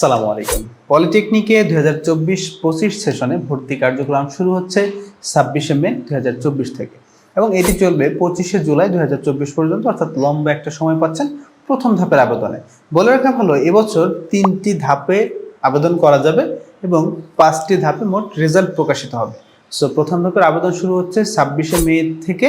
আসসালামু আলাইকুম। পলিটেকনিকে দুই হাজার চব্বিশ পঁচিশ সেশনে ভর্তি কার্যক্রম শুরু হচ্ছে ছাব্বিশে মে দু হাজার চব্বিশ থেকে এবং এটি চলবে পঁচিশে জুলাই দুই হাজার চব্বিশ পর্যন্ত, অর্থাৎ লম্বা একটা সময় পাচ্ছেন প্রথম ধাপের আবেদনে। বলে রাখা ভালো এবছর তিনটি ধাপে আবেদন করা যাবে এবং পাঁচটি ধাপে মোট রেজাল্ট প্রকাশিত হবে। সো, প্রথম ধাপের আবেদন শুরু হচ্ছে ছাব্বিশে মে থেকে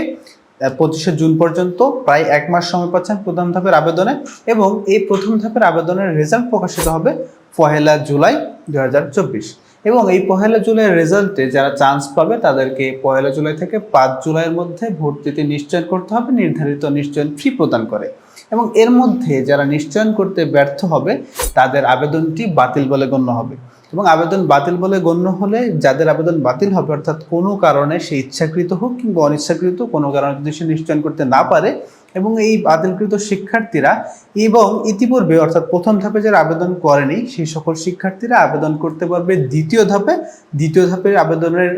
পঁচিশে জুন পর্যন্ত, প্রায় এক মাস সময় পাচ্ছেন প্রথম ধাপের আবেদনে এবং এই প্রথম ধাপের আবেদনের রেজাল্ট প্রকাশিত হবে পহেলা জুলাই দু হাজার চব্বিশ। এবং এই পহেলা জুলাইয়ের রেজাল্টে যারা চান্স পাবে, তাদেরকে পহেলা জুলাই থেকে পাঁচ জুলাইয়ের মধ্যে ভর্তিতে নিশ্চয়ন করতে হবে, নির্ধারিত নিশ্চয়ন ফি প্রদান করে। এবং এর মধ্যে যারা নিশ্চয়ন করতে ব্যর্থ হবে, তাদের আবেদনটি বাতিল বলে গণ্য হবে। এবং আবেদন বাতিল বলে গণ্য হলে যাদের আবেদন বাতিল হবে, অর্থাৎ কোনো কারণে সে ইচ্ছাকৃত হোক কিংবা অনিচ্ছাকৃত, কোনো কারণে যদি সে নিশ্চয়ন করতে না পারে এবং এই বাতিলকৃত শিক্ষার্থীরা এবং ইতিপূর্বে অর্থাৎ প্রথম ধাপে যারা আবেদন করেনি, সেই সকল শিক্ষার্থীরা আবেদন করতে পারবে দ্বিতীয় ধাপে। দ্বিতীয় ধাপের আবেদনের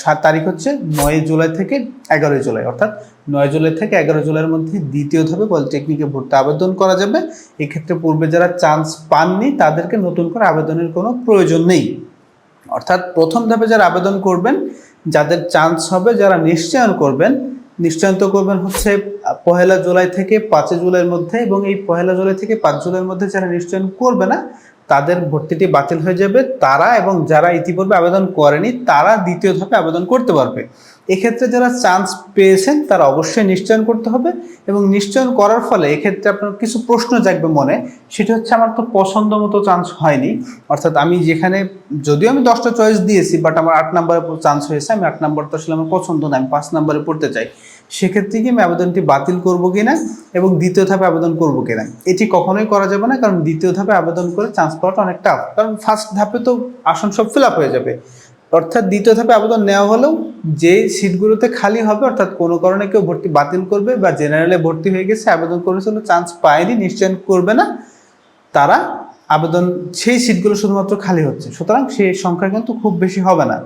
সাত তারিখ হচ্ছে নয় জুলাই থেকে এগারোই জুলাই, অর্থাৎ নয় জুলাই থেকে এগারো জুলাইয়ের মধ্যে দ্বিতীয় ধাপে পলিটেকনিকে ভর্তি আবেদন করা যাবে। এক্ষেত্রে পূর্বে যারা চান্স পাননি, তাদেরকে নতুন করে আবেদনের কোনো প্রয়োজন নেই। অর্থাৎ প্রথম ধাপে যারা আবেদন করবেন, যাদের চান্স হবে, যারা নিশ্চয়ন করবেন নিশ্চয়ন্ত করবেন হচ্ছে পহেলা জুলাই থেকে পাঁচই জুলাইয়ের মধ্যে এবং এই পহেলা জুলাই থেকে পাঁচ জুলাইয়ের মধ্যে যারা নিশ্চয়ন করবে না, তাদের ভর্তিটি বাতিল হয়ে যাবে। তারা এবং যারা ইতিপূর্বে আবেদন করেনি, তারা দ্বিতীয় ধাপে আবেদন করতে পারবে। এক্ষেত্রে যারা চান্স পেয়েছেন, তারা অবশ্যই নিশ্চয়ন করতে হবে এবং নিশ্চয়ন করার ফলে এক্ষেত্রে আপনার কিছু প্রশ্ন জাগবে মনে। সেটা হচ্ছে, আমার তো পছন্দ মতো চান্স হয়নি। অর্থাৎ আমি যেখানে, যদিও আমি দশটা চয়েস দিয়েছি বাট আমার আট নম্বরে চান্স হয়েছে। আমি আট নম্বর তো আসলে আমার পছন্দ না, আমি পাঁচ নম্বরে পড়তে চাই। সেক্ষেত্রে কি আমি আবেদনটি বাতিল করব কিনা এবং দ্বিতীয় ধাপে আবেদন করব কিনা? এটি কখনোই করা যাবে না, কারণ দ্বিতীয় ধাপে আবেদন করে চান্স পাওয়াটা অনেক টাফ কারণ ফার্স্ট ধাপে তো আসন সব ফিল আপ হয়ে যাবে। অর্থাৎ দ্বিতীয় ধাপে আবেদন নেওয়া হলেও যে সিটগুলোতে খালি হবে, অর্থাৎ কোনো কারণে কেউ ভর্তি বাতিল করবে বা জেনারেলে ভর্তি হয়ে গেছে, আবেদন করেছিল চান্স পায়নি নিশ্চয়ন করবে না, তারা আবেদন, সেই সিটগুলো শুধুমাত্র খালি হচ্ছে। সুতরাং সেই সংখ্যা কিন্তু খুব বেশি হবে না।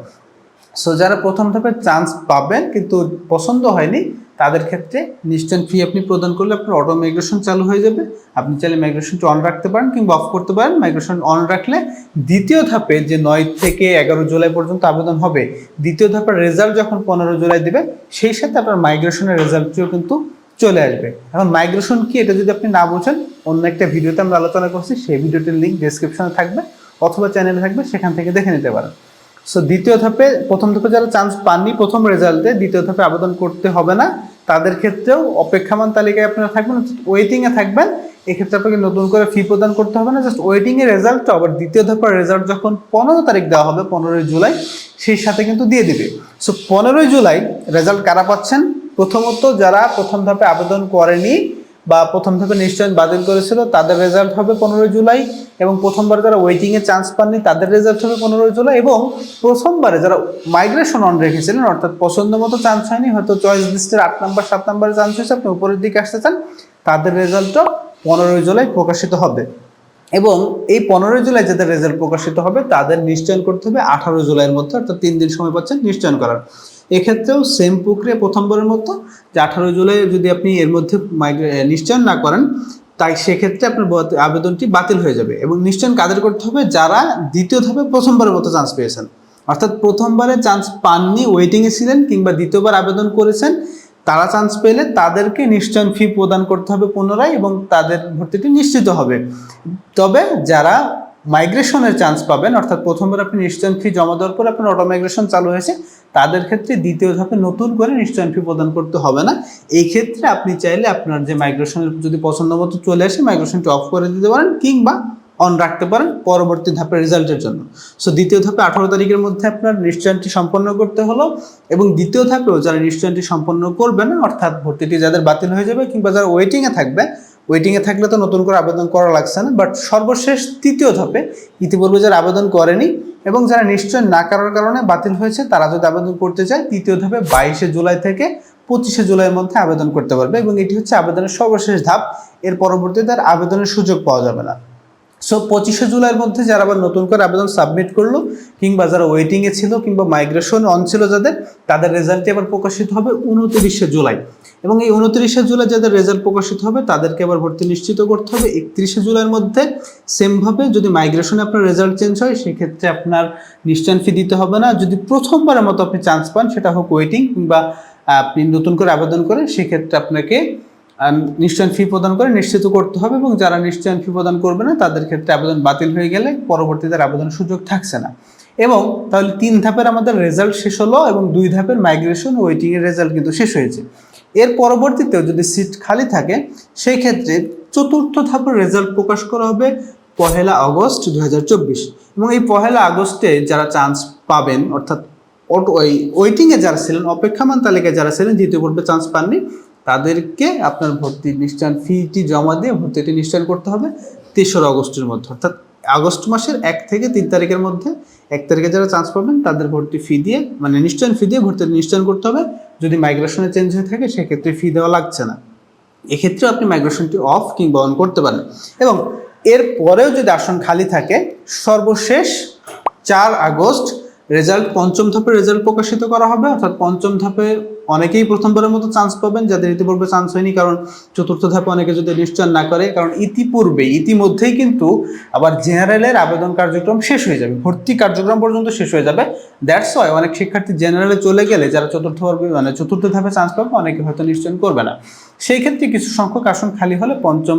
সো যারা প্রথম ধাপে চান্স পাবেন কিন্তু পছন্দ হয়নি তাদের ক্ষেত্রে নিশ্চয়ন ফি আপনি প্রদান করলে আপনার অটো মাইগ্রেশন চালু হয়ে যাবে। আপনি চাইলে মাইগ্রেশনটি অন রাখতে পারেন কিংবা অফ করতে পারেন। মাইগ্রেশন অন রাখলে দ্বিতীয় ধাপে যে নয় থেকে এগারো জুলাই পর্যন্ত আবেদন হবে, দ্বিতীয় ধাপের রেজাল্ট যখন পনেরো জুলাই দেবে, সেই সাথে আপনার মাইগ্রেশনের রেজাল্টটিও কিন্তু চলে আসবে। এখন মাইগ্রেশন কি এটা যদি আপনি না বোঝেন, অন্য একটা ভিডিওতে আমরা আলোচনা করছি, সেই ভিডিওটির লিঙ্ক ডেসক্রিপশনে থাকবে অথবা চ্যানেলে থাকবে, সেখান থেকে দেখে নিতে পারেন। সো দ্বিতীয় ধাপে, প্রথম ধাপে যারা চান্স পাননি, প্রথম রেজাল্টে দ্বিতীয় ধাপে আবেদন করতে হবে না। তাদের ক্ষেত্রেও অপেক্ষামান তালিকায় আপনারা থাকবেন ওয়েটিংয়ে থাকবেন। এক্ষেত্রে আপনাকে নতুন করে ফি প্রদান করতে হবে না জাস্ট ওয়েটিংয়ের রেজাল্টটা আবার দ্বিতীয় ধাপের রেজাল্ট যখন পনেরো তারিখ দেওয়া হবে, পনেরোই জুলাই, সেই সাথে কিন্তু দিয়ে দিবে। সো পনেরোই জুলাই রেজাল্ট কারা পাচ্ছেন? প্রথমত যারা প্রথম ধাপে আবেদন করেনি বা প্রথম ধাপে নিশ্চয়ন বাতিল করেছিল, তাদের রেজাল্ট হবে পনেরোই জুলাই এবং প্রথমবার যারা ওয়েটিংয়ে চান্স পাননি, তাদের রেজাল্ট হবে পনেরোই জুলাই এবং প্রথমবারে যারা মাইগ্রেশন অন রেখেছিলেন, অর্থাৎ পছন্দ মতো চান্স হয়নি, হয়তো চয়েস লিস্টের আট নাম্বার সাত নাম্বারে চান্স হয়েছে, আপনি উপরের দিকে আসতে চান, তাদের রেজাল্টও পনেরোই জুলাই প্রকাশিত হবে। এবং এই পনেরোই জুলাই যাদের রেজাল্ট প্রকাশিত হবে, তাদের নিশ্চয়ন করতে হবে আঠারো জুলাইয়ের মধ্যে, অর্থাৎ তিন দিন সময় পাচ্ছেন নিশ্চয়ন করার। এক্ষেত্রেও সেম প্রক্রিয়া প্রথমবারের মতো, যে আঠারো জুলাই যদি আপনি এর মধ্যে নিশ্চয়ন না করেন, তাই সেক্ষেত্রে আপনার আবেদনটি বাতিল হয়ে যাবে এবং নিশ্চয়ন কাদের করতে হবে? যারা দ্বিতীয় ধাপে প্রথমবারের মতো চান্স পেয়েছেন। অর্থাৎ প্রথমবারে চান্স পাননি ওয়েটিংয়ে ছিলেন কিংবা দ্বিতীয়বার আবেদন করেছেন, তারা চান্স পেলে তাদেরকে নিশ্চয়ন ফি প্রদান করতে হবে পুনরায় এবং তাদের ভর্তিটি নিশ্চিত হবে। তবে যারা মাইগ্রেশনের চান্স পাবেন। অর্থাৎ প্রথমবার আপনি নিশ্চয়ন ফি জমা দেওয়ার পর আপনার অটো মাইগ্রেশন চালু হয়েছে। তাদের ক্ষেত্রে দ্বিতীয় ধাপে নতুন করে নিশ্চয়ন ফি প্রদান করতে হবে না। এই ক্ষেত্রে আপনি চাইলে আপনার যে মাইগ্রেশনের যদি পছন্দ মতো চলে আসে মাইগ্রেশনটি অফ করে দিতে পারেন কিংবা অন রাখতে পারেন পরবর্তী ধাপের রেজাল্টের জন্য। সো দ্বিতীয় ধাপে আঠারো তারিখের মধ্যে আপনার নিশ্চয়নটি সম্পন্ন করতে হলো এবং দ্বিতীয় ধাপেও যারা নিশ্চয়নটি সম্পন্ন করবে না, অর্থাৎ ভর্তিটি যাদের বাতিল হয়ে যাবে কিংবা যারা ওয়েটিংয়ে থাকবে ওয়েটিংয়ে থাকলে তো নতুন করে আবেদন করা লাগছে না বাট সর্বশেষ তৃতীয় ধাপে ইতিপূর্বে যারা আবেদন করেনি এবং যারা নিশ্চয় না করার কারণে বাতিল হয়েছে, তারা যদি আবেদন করতে চায়, তৃতীয় ধাপে বাইশে জুলাই থেকে পঁচিশে জুলাইয়ের মধ্যে আবেদন করতে পারবে এবং এটি হচ্ছে আবেদনের সর্বশেষ ধাপ। এর পরবর্তীতে আর আবেদনের সুযোগ পাওয়া যাবে না। সো পঁচিশে জুলাইয়ের মধ্যে যারা আবার নতুন করে আবেদন সাবমিট করল, কিংবা যারা ওয়েটিংয়ে ছিল, কিংবা মাইগ্রেশন অন ছিল যাদের, তাদের রেজাল্টটি আবার প্রকাশিত হবে উনত্রিশে জুলাই। এবং এই উনত্রিশে জুলাই যাদের রেজাল্ট প্রকাশিত হবে, তাদেরকে আবার ভর্তি নিশ্চিত করতে হবে। একত্রিশে জুলাইয়ের মধ্যে সেমভাবে যদি মাইগ্রেশনে আপনার রেজাল্ট চেঞ্জ হয়, সেক্ষেত্রে আপনার নিশ্চয়ন ফি দিতে হবে না। যদি প্রথমবারের মতো আপনি চান্স পান, সেটা হোক ওয়েটিং কিংবা আপনি নতুন করে আবেদন করে, সেক্ষেত্রে আপনাকে নিশ্চয়ন ফি প্রদান করে নিশ্চিত করতে হবে এবং যারা নিশ্চয়ন ফি প্রদান করবে না, তাদের ক্ষেত্রে আবেদন বাতিল হয়ে গেলে পরবর্তীতে আর আবেদনের সুযোগ থাকছে না। এবং তাহলে তিন ধাপের আমাদের রেজাল্ট শেষ হলো এবং দুই ধাপের মাইগ্রেশন ওয়েটিং এর রেজাল্ট কিন্তু শেষ হয়েছে। এর পরবর্তীতেও যদি সিট খালি থাকে সেই ক্ষেত্রে চতুর্থ ধাপের রেজাল্ট প্রকাশ করা হবে পহেলা আগস্ট দু হাজার চব্বিশ। এবং এই পহেলা আগস্টে যারা চান্স পাবেন, অর্থাৎ ওয়েটিংয়ে যারা ছিলেন, অপেক্ষামান তালিকায় যারা ছিলেন, দ্বিতীয় পর্বে চান্স পাননি তাদেরকে আপনার ভর্তি নিশ্চয়ন ফিটি জমা দিয়ে ভর্তিটি নিশ্চয়ন করতে হবে তেসরা আগস্টের মধ্যে। অর্থাৎ আগস্ট মাসের এক থেকে তিন তারিখের মধ্যে, এক তারিখে যারা চান্স পাবেন, তাদের ভর্তি ফি দিয়ে মানে নিশ্চয়ন ফি দিয়ে ভর্তি নিশ্চয়ন করতে হবে। যদি মাইগ্রেশনে চেঞ্জ হয়ে থাকে, সেক্ষেত্রে ফি দেওয়া লাগছে না। এক্ষেত্রে আপনি মাইগ্রেশনটি অফ কিংবা অন করতে পারেন। এবং এর পরেও যদি আসন খালি থাকে, সর্বশেষ চার আগস্ট রেজাল্ট পঞ্চম ধাপে রেজাল্ট প্রকাশিত করা হবে, অর্থাৎ পঞ্চম ধাপে অনেকেই প্রথমবারের মতো চান্স পাবেন, যাদের ইতিপূর্বে চান্স হয়নি, কারণ চতুর্থ ধাপে অনেকে যদি নিশ্চয় না করে, কারণ ইতিপূর্বে ইতিমধ্যেই কিন্তু আবার জেনারেলের আবেদন কার্যক্রম শেষ হয়ে যাবে, ভর্তি কার্যক্রম পর্যন্ত শেষ হয়ে যাবে। দ্যাটস ওয়াই অনেক শিক্ষার্থী জেনারেলে চলে গেলে, যারা চতুর্থ মানে চতুর্থ ধাপে চান্স পাবে, অনেকে হয়তো নিশ্চয়ন করবে না। সেই ক্ষেত্রে কিছু সংখ্যক আসন খালি হলে পঞ্চম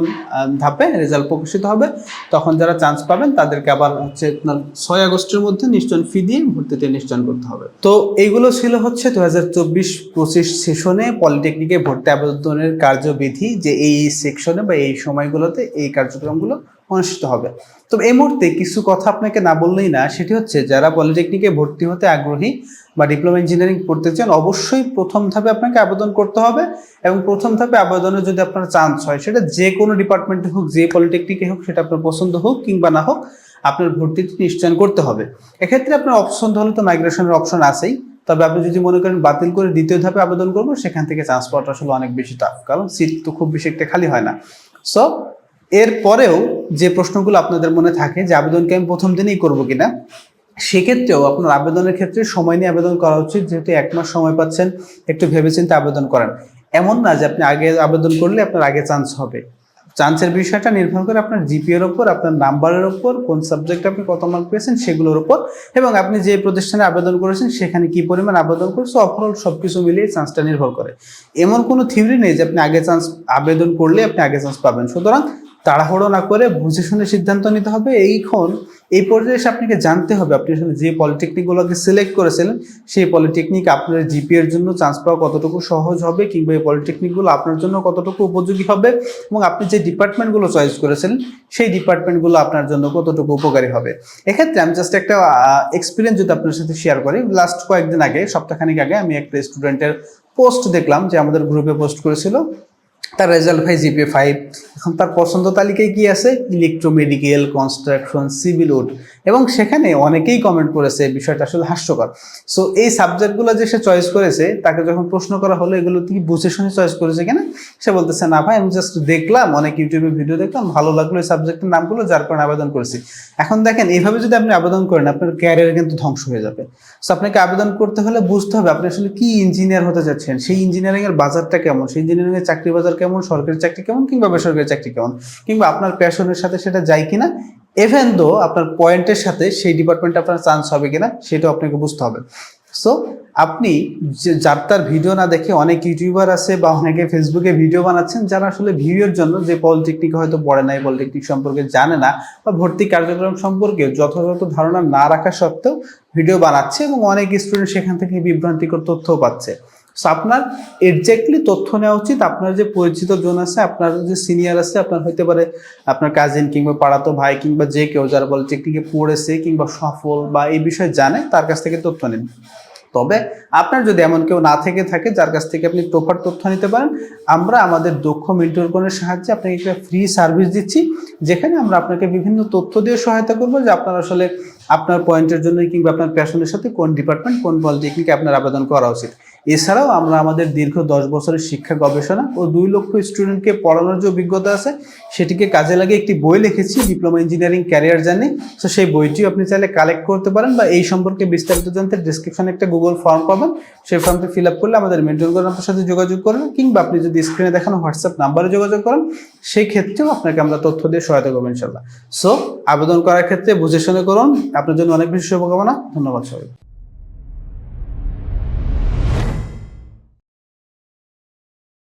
ধাপে রেজাল্ট প্রকাশিত হবে। তখন যারা চান্স পাবেন, তাদেরকে আবার হচ্ছে আপনার ছয় আগস্টের মধ্যে নিশ্চয়ন ফি দিয়ে ভর্তিতে নিশ্চয়ন করতে হবে। তো এইগুলো ছিল হচ্ছে দু হাজার চব্বিশ পঁচিশ সেশনে পলিটেকনিকে ভর্তি আবেদনের কার্যবিধি, যে এই সেকশনে বা এই সময়গুলোতে এই কার্যক্রমগুলো অনুষ্ঠিত হবে। তো এই মুহূর্তে কিছু কথা আপনাকে না বললেই না, সেটি হচ্ছে যারা পলিটেকনিকে ভর্তি হতে আগ্রহী বা ডিপ্লোমা ইঞ্জিনিয়ারিং পড়তে চান, অবশ্যই প্রথম ধাপে আপনাকে আবেদন করতে হবে এবং প্রথম ধাপে আবেদনে যদি আপনার চান্স হয়, সেটা যে কোনো ডিপার্টমেন্টে হোক, যে পলিটেকনিকে হোক, সেটা আপনার পছন্দ হোক কিংবা না হোক, আপনার ভর্তিটি নিশ্চয়ন করতে হবে। এক্ষেত্রে আপনার অপশন হলে তো মাইগ্রেশনের অপশন আছেই। তবে আপনি যদি মনে করেন বাতিল করে দ্বিতীয় ধাপে আবেদন করব সেখান থেকে চান্স পাওয়াটা আসলে অনেক বেশি টাফ কারণ সিট তো খুব বেশি একটা খালি হয় না। সো এর পরেও যে প্রশ্নগুলো আপনাদের মনে থাকে যে আবেদনকে আমি প্রথম দিনেই করব কিনা, সেক্ষেত্রেও আপনার আবেদনের ক্ষেত্রে সময় নিয়ে আবেদন করা উচিত, যেহেতু এক মাস সময় পাচ্ছেন, একটু ভেবেচিন্তে আবেদন করেন। এমন না যে আপনি আগে আবেদন করলে আপনার আগে চান্স হবে। চান্সের বিষয়টা নির্ভর করে আপনার জিপিএর ওপর, আপনার নাম্বারের ওপর, কোন সাবজেক্টে আপনি কত মার্ক পেয়েছেন, সেগুলোর ওপর, এবং আপনি যে প্রতিষ্ঠানে আবেদন করেছেন, সেখানে কি পরিমাণ আবেদন করেছে ওভারঅল সব কিছু মিলিয়ে চান্সটা নির্ভর করে। এমন কোনো থিওরি নেই যে আপনি আগে চান্স আবেদন করলে আপনি আগে চান্স পাবেন। সুতরাং তাড়াহুড়ো না করে বুঝে শুনে সিদ্ধান্ত নিতে হবে। এইখন, এই পর্যায়ে এসে আপনাকে জানতে হবে, আপনি আসলে যে পলিটেকনিকগুলোকে সিলেক্ট করেছিলেন, সেই পলিটেকনিক আপনার জিপি এর জন্য চান্স পাওয়া কতটুকু সহজ হবে কিংবা এই পলিটেকনিকগুলো আপনার জন্য কতটুকু উপযোগী হবে এবং আপনি যে ডিপার্টমেন্টগুলো চয়েস করেছিলেন, সেই ডিপার্টমেন্টগুলো আপনার জন্য কতটুকু উপকারী হবে। এক্ষেত্রে আমি জাস্ট একটা এক্সপিরিয়েন্স যদি আপনার সাথে শেয়ার করি লাস্ট কয়েকদিন আগে, সপ্তাহখানিক আগে আমি একটা স্টুডেন্টের পোস্ট দেখলাম যে আমাদের গ্রুপে পোস্ট করেছিল। তার রেজাল্ট ভাই জিপিএ ফাইভ এখন তার পছন্দ তালিকায় কি আছে? ইলেকট্রোমেডিকেল কনস্ট্রাকশন সিভিল উড এবং সেখানে অনেকেই কমেন্ট করেছে বিষয়টা আসলে হাস্যকর। সো এই সাবজেক্টগুলো যে সে চয়েস করেছে, তাকে যখন প্রশ্ন করা হলো, এগুলো কি বুঝে শুনে চয়েস করেছে কিনা? সে বলতেছে, না ভাই, আমি জাস্ট দেখলাম, অনেক ইউটিউবে ভিডিও দেখলাম, ভালো লাগল এই সাবজেক্টের নামগুলো, যার কারণে আবেদন করেছি। এখন দেখেন, এইভাবে যদি আপনি আবেদন করেন, আপনার ক্যারিয়ার কিন্তু ধ্বংস হয়ে যাবে। সো আপনাকে আবেদন করতে হলে বুঝতে হবে, আপনি আসলে কি ইঞ্জিনিয়ার হতে যাচ্ছেন সেই ইঞ্জিনিয়ারিংয়ের বাজারটা কেমন? সেই ইঞ্জিনিয়ারিং এর চাকরি বাজার সরকারি চাকরি কেমন কিংবা বেসরকারি চাকরি কেমন? কিংবা আপনার প্যাশনের সাথে সেটা যায় কিনা? এভেন দো আপনার পয়েন্টের সাথে সেই ডিপার্টমেন্টে আপনার চান্স হবে কিনা, সেটাও আপনাকে বুঝতে হবে। সো আপনি যার তার ভিডিও না দেখে অনেক ইউটিউবার আছে বা অনেকে ফেসবুকে ভিডিও বানাচ্ছেন, যারা আসলে ভিউয়ের জন্য যে পলিটেকনিক হয়তো পড়ে নাই পলিটেকনিক সম্পর্কে জানে না বা ভর্তি কার্যক্রম সম্পর্কে যথাযথ ধারণা না রাখা সত্ত্বেও ভিডিও বানাচ্ছে এবং অনেক স্টুডেন্ট সেখান থেকে বিভ্রান্তিকর তথ্যও পাচ্ছে। সো আপনার এক্স্যাক্টলি তথ্য নেওয়া উচিত। আপনার যে পরিচিত জন আছে, আপনার যে সিনিয়র আছে, আপনার হইতে পারে আপনার কাজিন কিংবা পাড়াতো ভাই কিংবা যে কেউ যারা পলিটেকনিকে পড়েছে কিংবা সফল বা এই বিষয়ে জানে, তার কাছ থেকে তথ্য নিন। তবে আপনার যদি এমন কেউ না থেকে থাকে, যার কাছ থেকে আপনি প্রপার তথ্য নিতে পারেন, আমরা আমাদের দক্ষ মেন্টরগণের সাহায্যে আপনাকে একটা ফ্রি সার্ভিস দিচ্ছি, যেখানে আমরা আপনাকে বিভিন্ন তথ্য দিয়ে সহায়তা করব যে আপনার আসলে আপনার পয়েন্টের জন্য কিংবা আপনার প্যাশনের সাথে কোন ডিপার্টমেন্ট কোন পলিটেকনিকে আপনার আবেদন করা উচিত। এছাড়াও আমরা আমাদের দীর্ঘ দশ বছরের শিক্ষা গবেষণা ও দুই লক্ষ স্টুডেন্টকে পড়ানোর যে অভিজ্ঞতা আছে, সেটিকে কাজে লাগিয়ে একটি বই লিখেছি ডিপ্লোমা ইঞ্জিনিয়ারিং ক্যারিয়ার জার্নি তো সেই বইটিও আপনি চাইলে কালেক্ট করতে পারেন বা এই সম্পর্কে বিস্তারিত জানতে ডিসক্রিপশনে একটা গুগল ফর্ম পাবেন। সেই ফর্মটি ফিল আপ করলে আমাদের মেন্টন করে আপনার সাথে যোগাযোগ করবেন কিংবা আপনি যদি স্ক্রিনে দেখানো হোয়াটসঅ্যাপ নাম্বারে যোগাযোগ করেন, সেই ক্ষেত্রেও আপনাকে আমরা তথ্য দিয়ে সহায়তা করব ইনশাল্লাহ সো আবেদন করার ক্ষেত্রে বুঝে শুনে করুন আপনার জন্য অনেক বেশি শুভকামনা। ধন্যবাদ সবাই